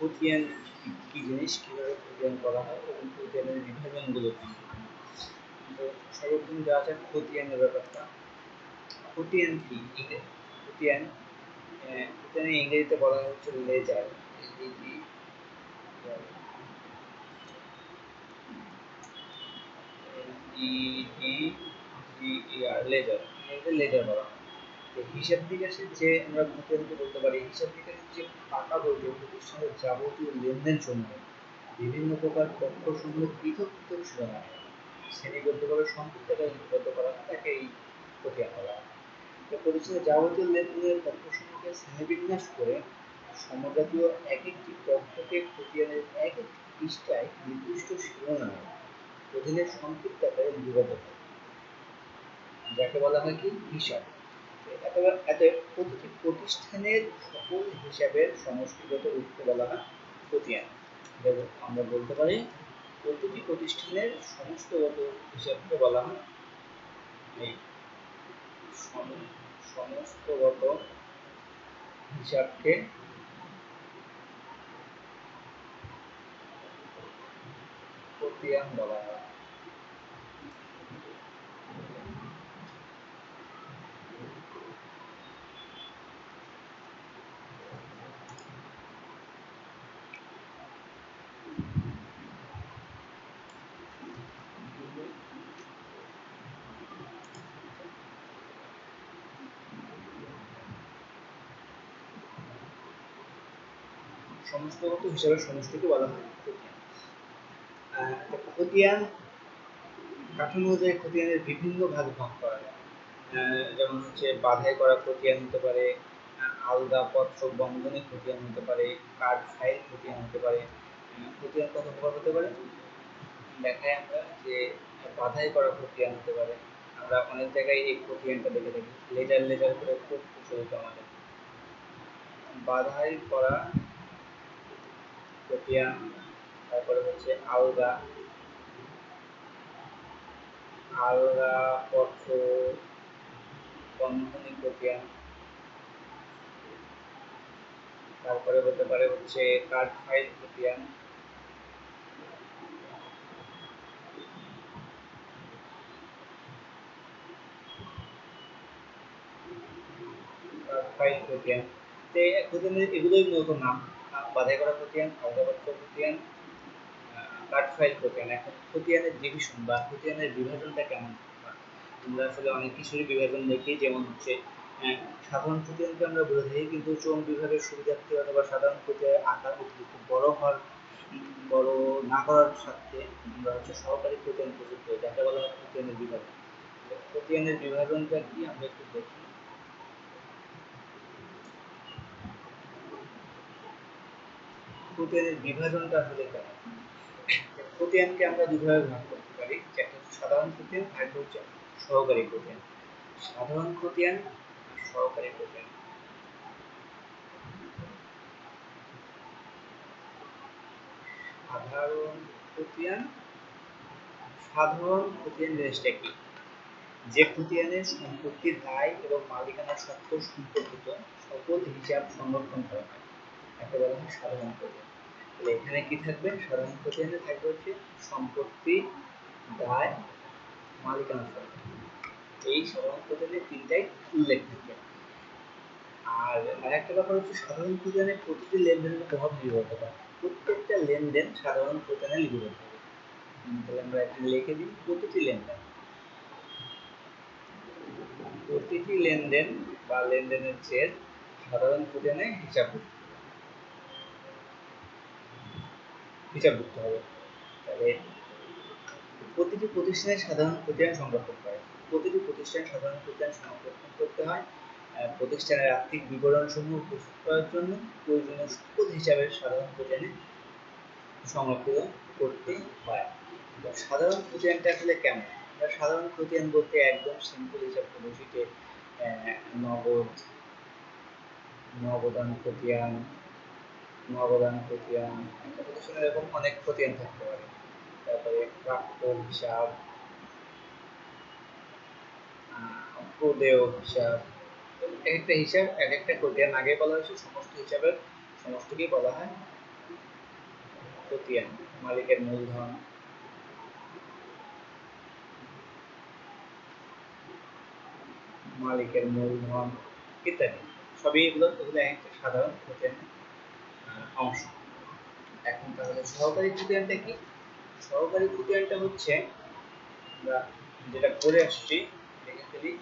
খতিয়ান কি জিনিস কীভাবে খতিয়ান করা হয় এবং খতিয়ানের বিভাজনগুলো কি? তো সর্বপ্রথম দেওয়া আছে খতিয়ানের ব্যাপারটা। খতিয়ান কি? খতিয়ান খতিয়ানের ইংরেজিতে বলা হচ্ছে লেজার। লেজার। লেজার বলা হয়। হিসাব নিকাশের যে আমরা খতিয়ানকে বলতে পারি, হিসাব নিকাশের যে টাকা বলতে প্রতিষ্ঠানের যাবতীয় লেনদেন সমূহ বিভিন্ন প্রকার তথ্য সমূহ পৃথক পৃথক শিরোনাম শ্রেণীবদ্ধভাবে সংক্ষিপ্তভাবে লিপিবদ্ধ করা হয়, তাকে এই খতিয়ান বলা প্রতিষ্ঠানের যাবতীয় লেনদেনের তথ্যসমূহকে শ্রেণীবিন্যাস করে সমজাতীয় এক একটি তথ্যকে খতিয়ানের এক একটি পৃষ্ঠায় নির্দিষ্ট শিরোনামে অধীনে আকারে লিপিবদ্ধ করে যাকে বলা হয় কি? হিসাব। এত প্রতিটি প্রতিষ্ঠানের সকল হিসাবের সমষ্টিগত রূপকে বলা হয় খতিয়ান আমরা বলতে পারি প্রতিটি প্রতিষ্ঠানের সমস্তগত হিসাবকে বলা হয় এই সমস্তগত হিসাবকে খতিয়ান বলা হয়। সমস্তগত হিসাবের সমষ্টিকে বলা হয় খতিয়ান। কাঠামো অনুযায়ী খতিয়ানের বিভিন্ন ভাগ ভাগ করা যায়। যেমন হচ্ছে বাধাই করা খতিয়ান হতে পারে আলগা পত্র বন্ধনী খতিয়ান হতে পারে, কার্ড ফাইল খতিয়ান হতে পারে। খতিয়ান কত প্রকার হতে পারে? দেখায় আমরা যে বাধাই করা খতিয়ান হতে পারে। আমরা অনেক জায়গায় এই খতিয়ানটা দেখে থাকি। লেজার লেজার করে খুব প্রচলিত আমাদের। বাধাই করা প্রোটিয়াম তারপরে হচ্ছে আলগা। আলগা পত্র বন্ধনী প্রোটিয়াম তারপরে হতে পারে হচ্ছে কার্ড ফাইল প্রোটিয়াম তো এগুলোই মূলত নাম। বাধাই করা প্রোটিয়ান আলগাবদ্ধ প্রোটিয়ান কাট ফাইল প্রোটিয়ান এখন প্রোটিয়ানের ডিভিশন বা প্রোটিয়ানের বিভাজনটা কেমন? আমরা আসলে অনেক কিছুরই বিভাজন দেখি, যেমন হচ্ছে সাধারণ প্রোটিয়ানকে আমরা বলে থাকি, কিন্তু চোম বিভাগের সুবিধার্থে অথবা সাধারণ প্রোটিয়ানের আকার অতিরিক্ত বড় হওয়ার, বড় না করার সাথে আমরা হচ্ছে সহকারী প্রোটিয়ান প্রযুক্ত, যাকে বলা হয় প্রোটিয়ানের বিভাজন। প্রোটিয়ানের বিভাজনটা কি? আমরা একটু দেখি। প্রোটিনের বিভাজনটা আসলে কেমন? প্রোটিনকে আমরা দুভাবে ভাগ করতে পারি। একটা সাধারণ প্রোটিন আর একটা হচ্ছে সহকারী প্রোটিন সাধারণ প্রোটিন সহকারী প্রোটিন সাধারণ প্রোটিন সাধারণ প্রোটিন জিনিসটা কি? যে প্রোটিনের সম্পত্তির দায় এবং মালিকানার সত্ত্ব সম্পর্কিত সকল হিসাব সংরক্ষণ করা হয়। একটা বলা হয় সাধারণ প্রোটিন। তাহলে এখানে কি থাকবে? সাধারণ প্রোটিনে থাকবে হচ্ছে সম্পত্তি, দায় মালিকানা এই সাধারণ প্রোটিনে তিনটাই উল্লেখ থাকবে। আর আরেকটা ব্যাপার হচ্ছে সাধারণ প্রোটিনে প্রতিটি লেনদেনের প্রভাব নির্ভর করে। প্রত্যেকটা লেনদেন সাধারণ প্রোটিনে লিপিবদ্ধ তাহলে আমরা এখানে লিখে দিই প্রতিটি লেনদেন। প্রতিটি লেনদেন বা লেনদেনের চেয়ে সাধারণ প্রোটিনে হিসাব হিসাবভুক্ত হবে। তাহলে প্রতিটি প্রতিষ্ঠানের সাধারণ প্রতিষ্ঠান সংরক্ষণ করে। প্রতিটি প্রতিষ্ঠান সাধারণ প্রতিষ্ঠান সংরক্ষণ করতে হয়। প্রতিষ্ঠানের আর্থিক বিবরণ সমূহ প্রস্তুত করার জন্য প্রয়োজনীয় সকল হিসাবের সাধারণ প্রতিষ্ঠানে সংরক্ষিত করতে হয়। সাধারণ প্রতিষ্ঠানটা আসলে কেমন? সাধারণ প্রতিষ্ঠান বলতে একদম সিম্পল হিসাব বৈশিষ্ট্যে নগদ নগদান প্রতিষ্ঠান এরকম অনেক থাকতে পারে। তারপরে হিসাব প্রদেয় হিসাব, এক একটা হিসাব, এক একটা আগে বলা হয়েছে সমস্ত হিসাবের সমষ্টিকেই বলা হয় মালিকের মূলধন। মালিকের মূলধন, ইত্যাদি। সবই এগুলো এগুলো একটা সাধারণ এখন তাহলে সহকারী খতিয়ানটা কি? সহকারী খতিয়ানটা হচ্ছে, আমরা যেটা করে আসছি, দেখে ফেলি।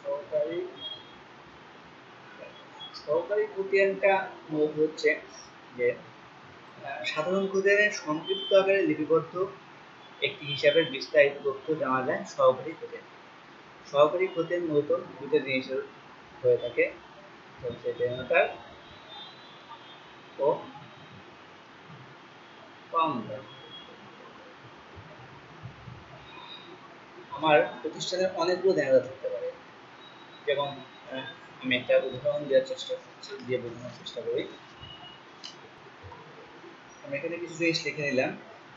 সহকারী সহকারী হচ্ছে যে সাধারণ খতিয়ানের সংক্ষিপ্ত আকারে লিপিবদ্ধ একটি হিসাবের বিস্তারিত তথ্য জানা যায় সহকারী খতিয়ান সহকারী খতিয়ান মূলত দুটো জিনিসের হয়ে থাকে। হচ্ছে দেনদার ও পাওনাদার আমার প্রতিষ্ঠানের অনেকগুলো দেনদার থাকতে পারে। যেমন আমি একটা উদাহরণ দেওয়ার চেষ্টা করছি দিয়ে বোঝানোর চেষ্টা করি। আমি এখানে কিছু জিনিস লিখে নিলাম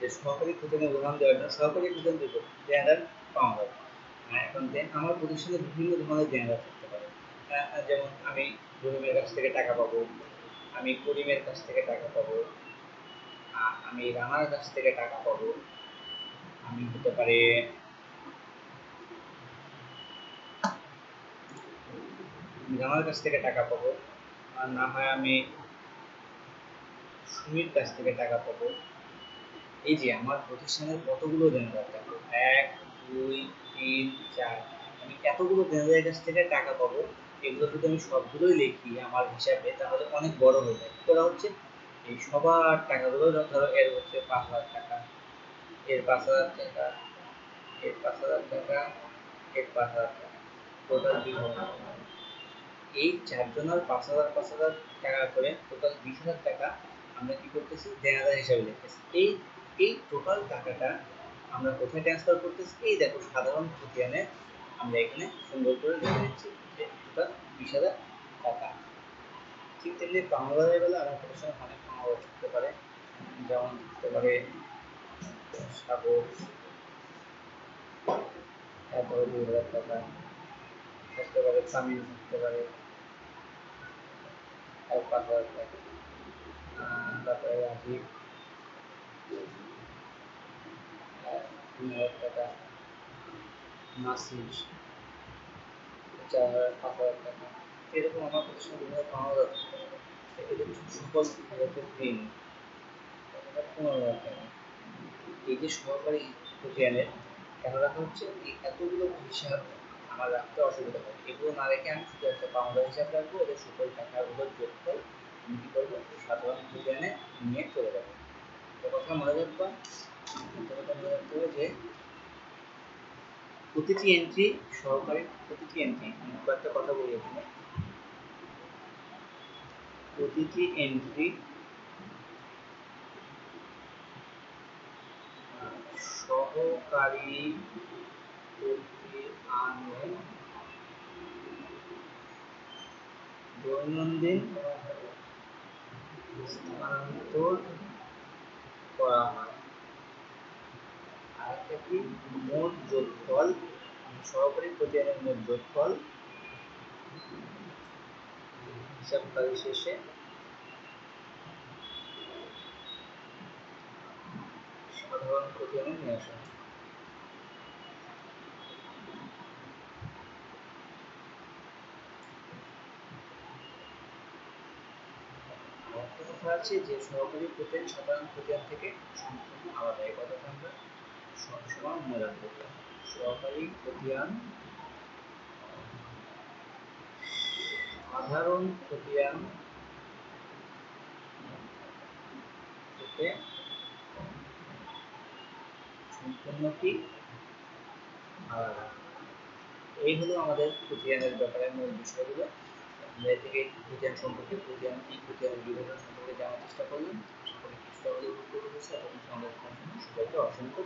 যে সহকারী খতিয়ানের উদাহরণ দেওয়ার জন্য সহকারী দেবো দেনদার পাওনাদার আহ, এখন আমার প্রতিষ্ঠানে বিভিন্ন ধরনের দেনদার আহ, যেমন আমি রহিমের কাছ থেকে টাকা পাবো, আমি করিমের কাছ থেকে টাকা পাবো আমি রানার কাছ থেকে টাকা পাবো, আমি হতে পারে রানার কাছ থেকে টাকা পাবো, আর না হয় আমি সুমির কাছ থেকে টাকা পাবো। এই যে আমার প্রতিষ্ঠানের কতগুলো দেনদার দেখো, এক, দুই, তিন, চার, আমি এতগুলো দেনদারের কাছ থেকে টাকা পাবো এগুলো যদি আমি সবগুলোই লিখি আমার হিসাবে, তাহলে অনেক বড় হয়ে যায়। করা হচ্ছে? এই সবার টাকাগুলো ধরো এর হচ্ছে পাঁচ হাজার টাকা, এর পাঁচ হাজার টাকা, এর পাঁচ হাজার টাকা, এর পাঁচ হাজার টাকা টোটাল টাকা। এই চারজনের পাঁচ হাজার পাঁচ হাজার টাকা করে টোটাল বিশ হাজার টাকা আমরা কি করতেছি? দেনাদার হিসাবে লিখতেছি। এই এই টোটাল টাকাটা আমরা কোথায় ট্রান্সফার করতেছি? এই দেখো, সাধারণ খতিয়ানে আমরা এখানে সুন্দর করে লিখে দিচ্ছি টোটাল বিশ হাজার ঠিক তেমনি বাংলাদেশের বেলা আমার প্রতিষ্ঠানে অনেক বাংলা থাকতে পারে যেমন থাকতে পারে সাগর, তারপরে দুই হাজার টাকা থাকতে পারে তামিল থাকতে পারে আর পাঁচ হাজার তারপরে রাজীব। তিন হাজার টাকা। নাসির। চার হাজার টাকা এরকম আমার প্রতিষ্ঠানে বিভিন্ন পাওয়া যাচ্ছে যাতে দিন পনেরো হাজার টাকা এই যে সরকারি খতিয়ানের কেন হচ্ছে এই এতগুলো হিসাব আমার রাখতে অসুবিধা হয় এগুলো না রেখে আমি শুধু একটা পাউন্ডার হিসাব রাখব ওদের সকল টাকাগুলো কী করব সাধারণ খতিয়ানে নিয়ে চলে যাব একটা কথা মনে রাখবা কথা মনে যে প্রতিটি এন্ট্রি সহকারী প্রতিটি এন্ট্রি একটা কথা বলি এখানে। প্রতিটি এন্ট্রি সহকারী দৈনন্দিন স্থানান্তর করা হয়। কি? মোট যোগফল, সহকারী প্রতিদিনের মোট যোগফল, হিসাবকারী শেষে সাধারণ প্রতিদিনে নিয়ে আসা। কথা আছে যে সহকারী প্রতিদিন সাধারণ প্রতিদিন থেকে সম্পূর্ণ আলাদা। এই কথাটা আমরা সবসময় সাধারণ আলাদা এই হলো আমাদের প্রতিদিনের ব্যাপারে মূল বিষয়গুলো। আমরা সম্পর্কে, প্রতিদিন কি প্রতিদিনের বিভাজন সম্পর্কে জানার চেষ্টা করলাম। করি কিছুটা হলেও পেরেছি এবং সবাইকে অসংখ্য